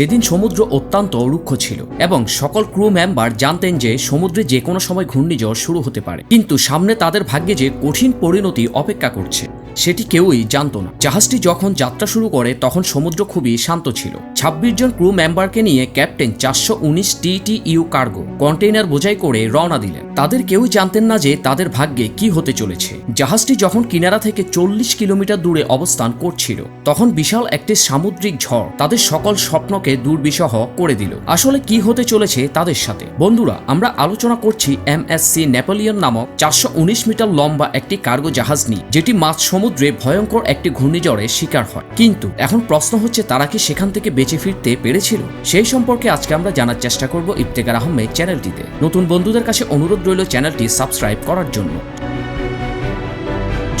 সেদিন সমুদ্র অত্যন্ত রুক্ষ ছিল এবং সকল ক্রু মেম্বার জানতেন যে সমুদ্রে যে কোনো সময় ঘূর্ণিঝড় শুরু হতে পারে। কিন্তু সামনে তাদের ভাগ্যে যে কঠিন পরিণতি অপেক্ষা করছে। সেটি কেউই জানতো না। জাহাজটি যখন যাত্রা শুরু করে, তখন সমুদ্র খুবই শান্ত ছিল। ছাব্বিশ জন ক্রু মেম্বারকে নিয়ে ক্যাপ্টেন চারশো উনিশ টি ইউ কার্গো কন্টেইনার বোঝাই করে রওনা দিলেন। তাদের কেউই জানতেন না যে তাদের ভাগ্যে কি হতে চলেছে। জাহাজটি যখন কিনারা থেকে চল্লিশ কিলোমিটার দূরে অবস্থান করছিল, তখন বিশাল একটি সামুদ্রিক ঝড় তাদের সকল স্বপ্নকে দুর্বিষহ করে দিল। আসলে কি হতে চলেছে তাদের সাথে? বন্ধুরা, আমরা আলোচনা করছি এমএসসি নেপোলিয়ন নামক চারশো উনিশ মিটার লম্বা একটি কার্গো জাহাজ নিয়ে, যেটি মাঝ সমুদ্রে ভয়ঙ্কর একটি ঘূর্ণিঝড়ে শিকার হয়। কিন্তু এখন প্রশ্ন হচ্ছে, তারা কি সেখান থেকে বেঁচে ফিরতে পেরেছিল? সেই সম্পর্কে আজকে আমরা জানার চেষ্টা করব ইফতেকার আহমেদ চ্যানেলটিতে। নতুন বন্ধুদের কাছে অনুরোধ রইল চ্যানেলটি সাবস্ক্রাইব করার জন্য।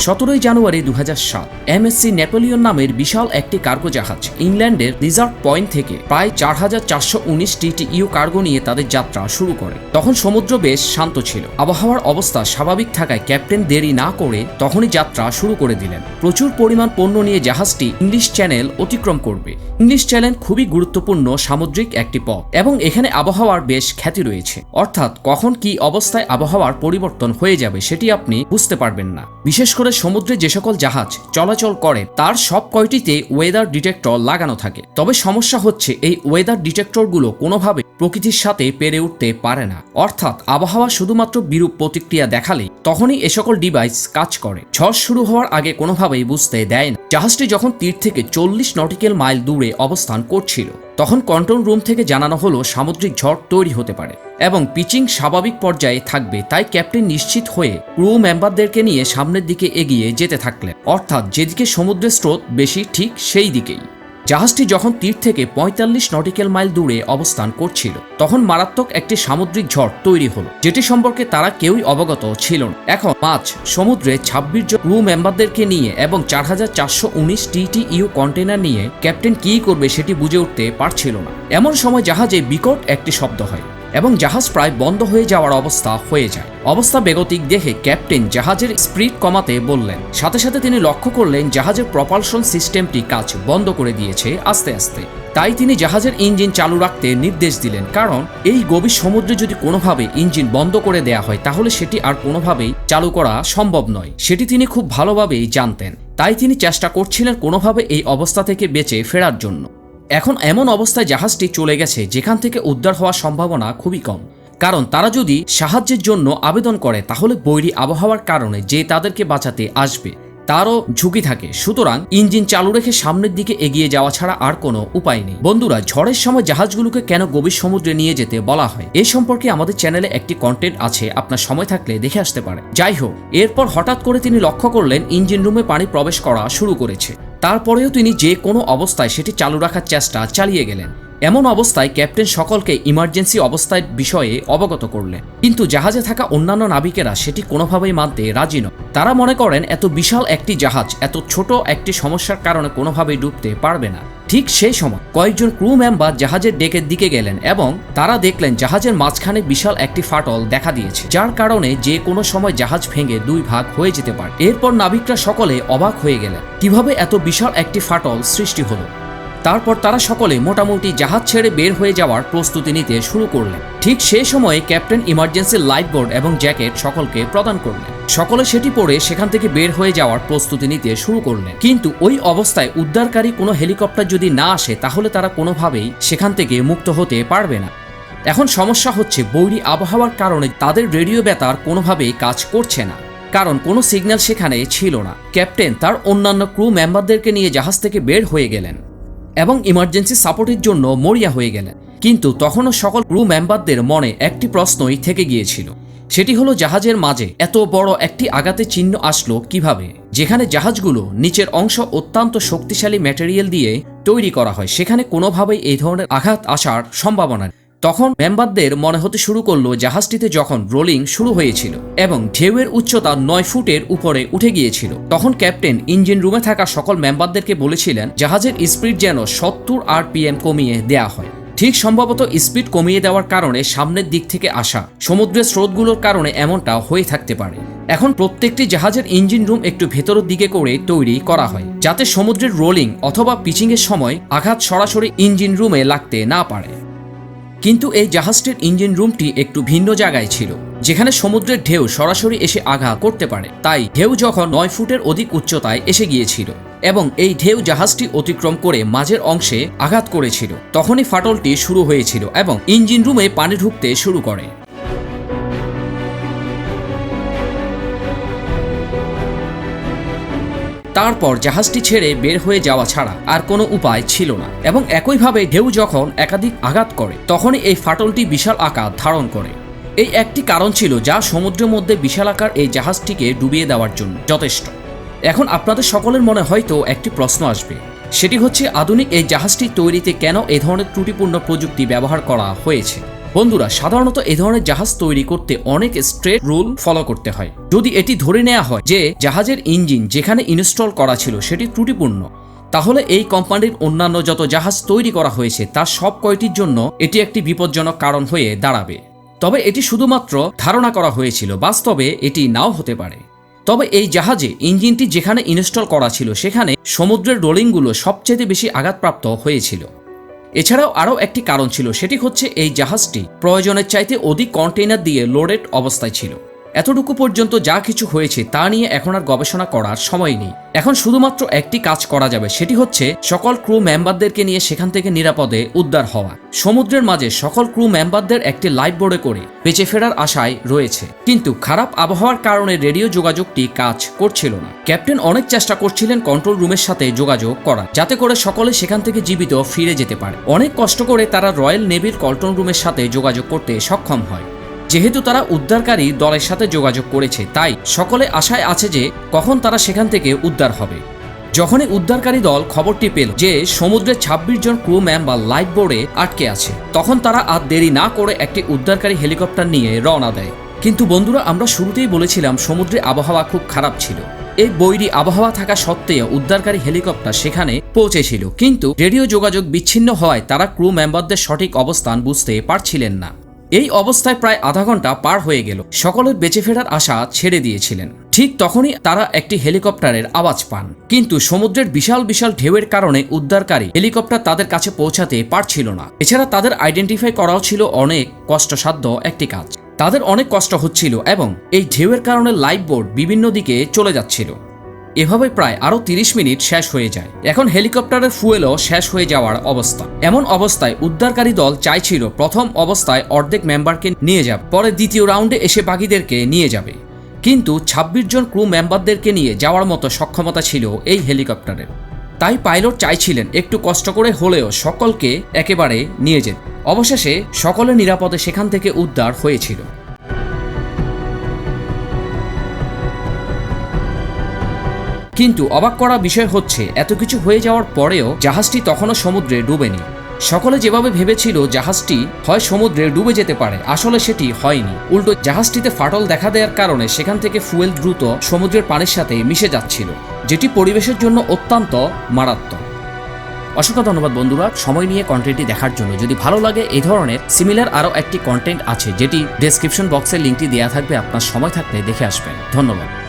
সতেরোই জানুয়ারি দু হাজার সাত, এমএসসি নেপোলিয়ন নামের বিশাল একটি কার্গো জাহাজ ইংল্যান্ডের রিজার্ভ পয়েন্ট থেকে প্রায় চার হাজার চারশো উনিশ ইউ কার্গো নিয়ে তাদের যাত্রা শুরু করে। তখন সমুদ্র বেশ শান্ত ছিল। আবহাওয়ার অবস্থা স্বাভাবিক থাকায় ক্যাপ্টেন দেরি না করে তখনই যাত্রা শুরু করে দিলেন। প্রচুর পরিমাণ পণ্য নিয়ে জাহাজটি ইংলিশ চ্যানেল অতিক্রম করবে। ইংলিশ চ্যানেল খুবই গুরুত্বপূর্ণ সামুদ্রিক একটি পথ এবং এখানে আবহাওয়ার বেশ খ্যাতি রয়েছে। অর্থাৎ কখন কি অবস্থায় আবহাওয়ার পরিবর্তন হয়ে যাবে সেটি আপনি বুঝতে পারবেন না। বিশেষ করে সমুদ্রে যে সকল জাহাজ চলাচল করে, তার সব কয়টিতে ওয়েদার ডিটেক্টর লাগানো থাকে। তবে সমস্যা হচ্ছে, এই ওয়েদার ডিটেক্টরগুলো কোনোভাবে প্রকৃতির সাথে পেরে উঠতে পারে না। অর্থাৎ, আবহাওয়া শুধুমাত্র বিরূপ প্রতিক্রিয়া দেখালেই তখনই এ সকল ডিভাইস কাজ করে। ঝড় শুরু হওয়ার আগে কোনোভাবেই বুঝতে দেয় না। জাহাজটি যখন তীর থেকে চল্লিশ নটিক্যাল মাইল দূরে অবস্থান করছিল, তখন কন্ট্রোল রুম থেকে জানানো হলো সামুদ্রিক ঝড় তৈরি হতে পারে। এবং পিচিং স্বাভাবিক পর্যায়ে থাকবে, তাই ক্যাপ্টেন নিশ্চিত হয়ে ক্রু মেম্বারদেরকে নিয়ে সামনের দিকে এগিয়ে যেতে থাকলেন। অর্থাৎ যেদিকে সমুদ্রের স্রোত বেশি, ঠিক সেই দিকেই। জাহাজটি যখন তীর থেকে পঁয়তাল্লিশ নটিক্যাল মাইল দূরে অবস্থান করছিল, তখন মারাত্মক একটি সামুদ্রিক ঝড় তৈরি হলো, যেটি সম্পর্কে তারা কেউই অবগত ছিল না। এখন মাছ সমুদ্রে ছাব্বিশ জন ক্রু মেম্বারদেরকে নিয়ে এবং চার হাজার চারশো উনিশ টিটি ইউ কন্টেনার নিয়ে ক্যাপ্টেন কী করবে সেটি বুঝে উঠতে পারছিল না। এমন সময় জাহাজে বিকট একটি শব্দ হয়। এবং জাহাজ প্রায় বন্ধ হয়ে যাওয়ার অবস্থা হয়ে যায়। অবস্থা বেগতিক দেখে ক্যাপ্টেন জাহাজের স্পিড কমাতে বললেন। সাথে সাথে তিনি লক্ষ্য করলেন জাহাজের প্রপালশন সিস্টেমটি কাজ বন্ধ করে দিয়েছে আস্তে আস্তে। তাই তিনি জাহাজের ইঞ্জিন চালু রাখতে নির্দেশ দিলেন। কারণ এই গভীর সমুদ্রে যদি কোনোভাবে ইঞ্জিন বন্ধ করে দেয়া হয়, তাহলে সেটি আর কোনোভাবেই চালু করা সম্ভব নয়। সেটি তিনি খুব ভালোভাবেই জানতেন। তাই তিনি চেষ্টা করছিলেন কোনোভাবে এই অবস্থা থেকে বেঁচে ফেরার জন্য। এখন এমন অবস্থায় জাহাজটি চলে গেছে যেখান থেকে উদ্ধার হওয়ার সম্ভাবনা খুবই কম। কারণ তারা যদি সাহায্যের জন্য আবেদন করে, তাহলে বৈরী আবহাওয়ার কারণে যে তাদেরকে বাঁচাতে আসবে, তারও ঝুঁকি থাকে। সুতরাং ইঞ্জিন চালু রেখে সামনের দিকে এগিয়ে যাওয়া ছাড়া আর কোনো উপায় নেই। বন্ধুরা, ঝড়ের সময় জাহাজগুলোকে কেন গভীর সমুদ্রে নিয়ে যেতে বলা হয়, এ সম্পর্কে আমাদের চ্যানেলে একটি কন্টেন্ট আছে, আপনার সময় থাকলে দেখে আসতে পারে যাই হোক, এরপর হঠাৎ করে তিনি লক্ষ্য করলেন, ইঞ্জিন রুমে পানি প্রবেশ করা শুরু করেছে। তারপরেও তিনি যে কোনো অবস্থায় সেটি চালু রাখার চেষ্টা চালিয়ে গেলেন। এমন অবস্থায় ক্যাপ্টেন সকলকে ইমার্জেন্সি অবস্থায় বিষয়ে অবগত করলেন কিন্তু জাহাজে থাকা অন্যান্য নাবিকেরা সেটি কোনোভাবেই মানতে রাজি নয়। তারা মনে করেন, এত বিশাল একটি জাহাজ, এত ছোট একটি সমস্যার কারণে কোনোভাবেই ডুবতে পারবে না। ঠিক সেই সময় কয়েকজন ক্রু মেম্বার জাহাজের ডেকের দিকে গেলেন এবং তারা দেখলেন জাহাজের মাঝখানে বিশাল একটি ফাটল দেখা দিয়েছে, যার কারণে যে কোনো সময় জাহাজ ভেঙে দুই ভাগ হয়ে যেতে পারে। এরপর নাবিকরা সকলে অবাক হয়ে গেলেন, কীভাবে এত বিশাল একটি ফাটল সৃষ্টি হলো। তারপর তারা সকলে মোটামুটি জাহাজ ছেড়ে বের হয়ে যাওয়ার প্রস্তুতি নিতে শুরু করলেন। ঠিক সেই সময়ে ক্যাপ্টেন ইমার্জেন্সি লাইফ বোর্ড এবং জ্যাকেট সকলকে প্রদান করলেন। সকলে সেটি পরে সেখান থেকে বের হয়ে যাওয়ার প্রস্তুতি নিতে শুরু করলেন। কিন্তু ওই অবস্থায় উদ্ধারকারী কোনো হেলিকপ্টার যদি না আসে, তাহলে তারা কোনোভাবেই সেখান থেকে মুক্ত হতে পারবে না। এখন সমস্যা হচ্ছে বৈরী আবহাওয়ার কারণে তাদের রেডিও বেতার কোনোভাবেই কাজ করছে না। কারণ কোনো সিগন্যাল সেখানে ছিল না। ক্যাপ্টেন তার অন্যান্য ক্রু মেম্বারদেরকে নিয়ে জাহাজ থেকে বের হয়ে গেলেন। এবং ইমার্জেন্সি সাপোর্টের জন্য মরিয়া হয়ে গেলেন। কিন্তু তখনও সকল ক্রু মেম্বারদের মনে একটি প্রশ্নই থেকে গিয়েছিল। সেটি হলো, জাহাজের মাঝে এত বড় একটি আঘাতের চিহ্ন আসলো কীভাবে? যেখানে জাহাজগুলো নিচের অংশ অত্যন্ত শক্তিশালী ম্যাটেরিয়াল দিয়ে তৈরি করা হয়, সেখানে কোনোভাবেই এই ধরনের আঘাত আসার সম্ভাবনা। তখন মেম্বারদের মনে হতে শুরু করল জাহাজটিতে যখন রোলিং শুরু হয়েছিল এবং ঢেউয়ের উচ্চতা নয় ফুটের উপরে উঠে গিয়েছিল। তখন ক্যাপ্টেন ইঞ্জিন রুমে থাকা সকল মেম্বারদেরকে বলেছিলেন, জাহাজের স্পিড যেন সত্তর আরপিএম কমিয়ে দেয়া হয়। ঠিক সম্ভবত স্পিড কমিয়ে দেওয়ার কারণে সামনের দিক থেকে আসা সমুদ্রের স্রোতগুলোর কারণে এমনটা হয়ে থাকতে পারে। এখন প্রত্যেকটি জাহাজের ইঞ্জিন রুম একটু ভেতরের দিকে করে তৈরি করা হয়, যাতে সমুদ্রের রোলিং অথবা পিচিংয়ের সময় আঘাত সরাসরি ইঞ্জিন রুমে লাগতে না পারে। কিন্তু এই জাহাজটির ইঞ্জিন রুমটি একটু ভিন্ন জায়গায় ছিল, যেখানে সমুদ্রের ঢেউ সরাসরি এসে আঘা করতে পারে। তাই ঢেউ যখন নয় ফুটের অধিক উচ্চতায় এসে গিয়েছিল এবং এই ঢেউ জাহাজটি অতিক্রম করে মাঝের অংশে আঘাত করেছিল, তখনই ফাটলটি শুরু হয়েছিল এবং ইঞ্জিন রুমে পানি ঢুকতে শুরু করে। তারপর জাহাজটি ছেড়ে বের হয়ে যাওয়া ছাড়া আর কোনো উপায় ছিল না এবং একইভাবে ঢেউ যখন একাধিক আঘাত করে, তখনই এই ফাটলটি বিশাল আকার ধারণ করে। এই একটি কারণ ছিল যা সমুদ্রের মধ্যে বিশাল আকার এই জাহাজটিকে ডুবিয়ে দেওয়ার জন্য যথেষ্ট। এখন আপনাদের সকলের মনে হয়তো একটি প্রশ্ন আসবে। সেটি হচ্ছে, আধুনিক এই জাহাজটি তৈরিতে কেন এ ধরনের ত্রুটিপূর্ণ প্রযুক্তি ব্যবহার করা হয়েছে? বন্ধুরা, সাধারণত এ ধরনের জাহাজ তৈরি করতে অনেক স্ট্রেট রুল ফলো করতে হয়। যদি এটি ধরে নেওয়া হয় যে জাহাজের ইঞ্জিন যেখানে ইনস্টল করা ছিল সেটি ত্রুটিপূর্ণ, তাহলে এই কোম্পানির অন্যান্য যত জাহাজ তৈরি করা হয়েছে, তার সব কয়টির জন্য এটি একটি বিপজ্জনক কারণ হয়ে দাঁড়াবে। তবে এটি শুধুমাত্র ধারণা করা হয়েছিল, বাস্তবে এটি নাও হতে পারে। তবে এই জাহাজে ইঞ্জিনটি যেখানে ইনস্টল করা ছিল, সেখানে সমুদ্রের রোলিংগুলো সবচেয়ে বেশি আঘাতপ্রাপ্ত হয়েছিল। এছাড়াও আরও একটি কারণ ছিল, সেটি হচ্ছে এই জাহাজটি প্রয়োজনের চাইতে অধিক কন্টেইনার দিয়ে লোডেড অবস্থায় ছিল। এতটুকু পর্যন্ত যা কিছু হয়েছে তা নিয়ে এখন আর গবেষণা করার সময় নেই। এখন শুধুমাত্র একটি কাজ করা যাবে, সেটি হচ্ছে সকল ক্রু মেম্বারদেরকে নিয়ে সেখান থেকে নিরাপদে উদ্ধার হওয়া। সমুদ্রের মাঝে সকল ক্রু মেম্বারদের একটি লাইফ বোর্ডে করে বেঁচে ফেরার আশায় রয়েছে। কিন্তু খারাপ আবহাওয়ার কারণে রেডিও যোগাযোগটি কাজ করছিল না। ক্যাপ্টেন অনেক চেষ্টা করছিলেন কন্ট্রোল রুমের সাথে যোগাযোগ করা যাতে করে সকলে সেখান থেকে জীবিত ফিরে যেতে পারে। অনেক কষ্ট করে তারা রয়্যাল নেভির কন্ট্রোল রুমের সাথে যোগাযোগ করতে সক্ষম হয়। যেহেতু তারা উদ্ধারকারী দলের সাথে যোগাযোগ করেছে, তাই সকলে আশায় আছে যে কখন তারা সেখান থেকে উদ্ধার হবে। যখনই উদ্ধারকারী দল খবরটি পেল যে সমুদ্রে ২৬ জন ক্রু মেম্বার লাইফ বোর্ডে আটকে আছে, তখন তারা আর দেরি না করে একটি উদ্ধারকারী হেলিকপ্টার নিয়ে রওনা দেয়। কিন্তু বন্ধুরা, আমরা শুরুতেই বলেছিলাম সমুদ্রে আবহাওয়া খুব খারাপ ছিল। এই বৈরী আবহাওয়া থাকা সত্ত্বেও উদ্ধারকারী হেলিকপ্টার সেখানে পৌঁছেছিল। কিন্তু রেডিও যোগাযোগ বিচ্ছিন্ন হওয়ায় তারা ক্রু মেম্বারদের সঠিক অবস্থান বুঝতে পারছিলেন না। এই অবস্থায় প্রায় আধা ঘণ্টা পার হয়ে গেল। সকলের বেঁচে ফেরার আশা ছেড়ে দিয়েছিলেন। ঠিক তখনই তারা একটি হেলিকপ্টারের আওয়াজ পান। কিন্তু সমুদ্রের বিশাল বিশাল ঢেউয়ের কারণে উদ্ধারকারী হেলিকপ্টার তাদের কাছে পৌঁছাতে পারছিল না। এছাড়া তাদের আইডেন্টিফাই করাও ছিল অনেক কষ্টসাধ্য একটি কাজ। তাদের অনেক কষ্ট হচ্ছিল এবং এই ঢেউয়ের কারণে লাইফ বোর্ড বিভিন্ন দিকে চলে যাচ্ছিল। এভাবে প্রায় আরও ৩০ মিনিট শেষ হয়ে যায়। এখন হেলিকপ্টারের ফুয়েলও শেষ হয়ে যাওয়ার অবস্থা। এমন অবস্থায় উদ্ধারকারী দল চাইছিল প্রথম অবস্থায় অর্ধেক মেম্বারকে নিয়ে যাবে, পরে দ্বিতীয় রাউন্ডে এসে বাকিদেরকে নিয়ে যাবে। কিন্তু ২৬ জন ক্রু মেম্বারদেরকে নিয়ে যাওয়ার মতো সক্ষমতা ছিল এই হেলিকপ্টারের। তাই পাইলট চাইছিলেন একটু কষ্ট করে হলেও সকলকে একেবারে নিয়ে যেতে। অবশেষে সকলে নিরাপদে সেখান থেকে উদ্ধার হয়েছিল। কিন্তু অবাক করা বিষয় হচ্ছে, এত কিছু হয়ে যাওয়ার পরেও জাহাজটি তখনও সমুদ্রে ডুবেনি। সকলে যেভাবে ভেবেছিল জাহাজটি হয় সমুদ্রে ডুবে যেতে পারে, আসলে সেটি হয়নি। উল্টো জাহাজটিতে ফাটল দেখা দেওয়ার কারণে সেখান থেকে ফুয়েল দ্রুত সমুদ্রের পানির সাথে মিশে যাচ্ছিল, যেটি পরিবেশের জন্য অত্যন্ত মারাত্মক। অসংখ্য ধন্যবাদ বন্ধুরা, সময় নিয়ে কন্টেন্টটি দেখার জন্য। যদি ভালো লাগে এই ধরনের সিমিলার আরও একটি কন্টেন্ট আছে, যেটি ডেসক্রিপশন বক্সের লিঙ্কটি দেওয়া থাকবে, আপনার সময় থাকলে দেখে আসবেন। ধন্যবাদ।